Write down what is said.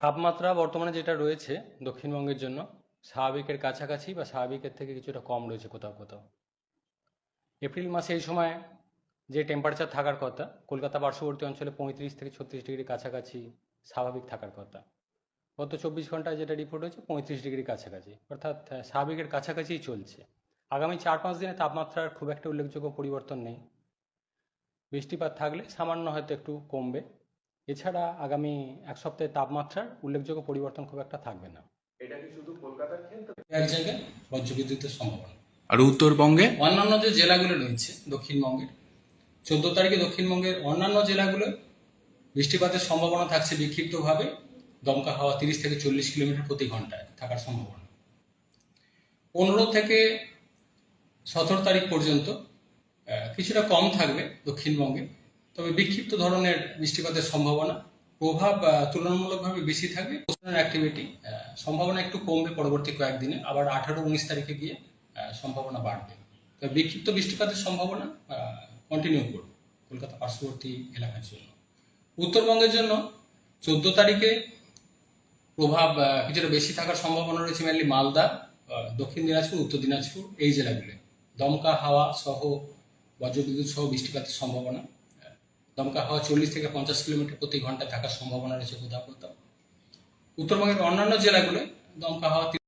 তাপমাত্রা বর্তমানে যেটা রয়েছে দক্ষিণবঙ্গের জন্য, স্বাভাবিকের কাছাকাছি বা স্বাভাবিকের থেকে কিছুটা কম রয়েছে কোথাও কোথাও। এপ্রিল মাসে এই সময় যে টেম্পারেচার থাকার কথা, কলকাতা পার্শ্ববর্তী অঞ্চলে পঁয়ত্রিশ থেকে ছত্রিশ ডিগ্রি কাছাকাছি স্বাভাবিক থাকার কথা। গত চব্বিশ ঘন্টায় যেটা রিপোর্ট হয়েছে, পঁয়ত্রিশ ডিগ্রি কাছাকাছি। অর্থাৎ স্বাভাবিকের কাছাকাছিই চলছে। আগামী চার পাঁচ দিনে তাপমাত্রার খুব একটা উল্লেখযোগ্য পরিবর্তন নেই। বৃষ্টিপাত থাকলে সামান্য হয়তো একটু কমবে। এছাড়া আগামী এক সপ্তাহে তাপমাত্রার উল্লেখযোগ্য পরিবর্তন খুব একটা থাকবে না। এটা কি শুধু কলকাতার ক্ষেত্রে? এক জায়গায় বজ্রবিদ্যুতের সম্ভাবনা। আর উত্তরবঙ্গে? অন্যান্য যে জেলাগুলো রয়েছে দক্ষিণবঙ্গের চোদ্দ তারিখে দক্ষিণবঙ্গের অন্যান্য জেলাগুলো বৃষ্টিপাতের সম্ভাবনা থাকছে বিক্ষিপ্তভাবে। দমকা হাওয়া তিরিশ থেকে চল্লিশ কিলোমিটার প্রতি ঘন্টায় থাকার সম্ভাবনা। পনেরো থেকে সতেরো তারিখ পর্যন্ত কিছুটা কম থাকবে দক্ষিণবঙ্গে। তবে বিক্ষিপ্ত ধরনের বৃষ্টিপাতের সম্ভাবনা, প্রভাব তুলনামূলকভাবে বেশি থাকবে। অ্যাক্টিভিটি সম্ভাবনা একটু কমবে পরবর্তী কয়েকদিনে। আবার আঠারো, উনিশ তারিখে গিয়ে সম্ভাবনা বাড়বে। তবে বিক্ষিপ্ত বৃষ্টিপাতের সম্ভাবনা কন্টিনিউ করবে কলকাতা পার্শ্ববর্তী এলাকার জন্য। উত্তরবঙ্গের জন্য চোদ্দ তারিখে প্রভাব কিছুটা বেশি থাকার সম্ভাবনা রয়েছে মেনলি মালদা দক্ষিণ দিনাজপুর, উত্তর দিনাজপুর, এই জেলাগুলো দমকা, হাওয়া সহ বজ্রবিদ্যুৎ সহ বৃষ্টিপাতের সম্ভাবনা। দমকা হওয়া চল্লিশ থেকে পঞ্চাশ কিলোমিটার প্রতি ঘণ্টা থাকার সম্ভাবনা রয়েছে কোথাও কোথাও উত্তরবঙ্গের অন্যান্য জেলাগুলো দমকা হাওয়া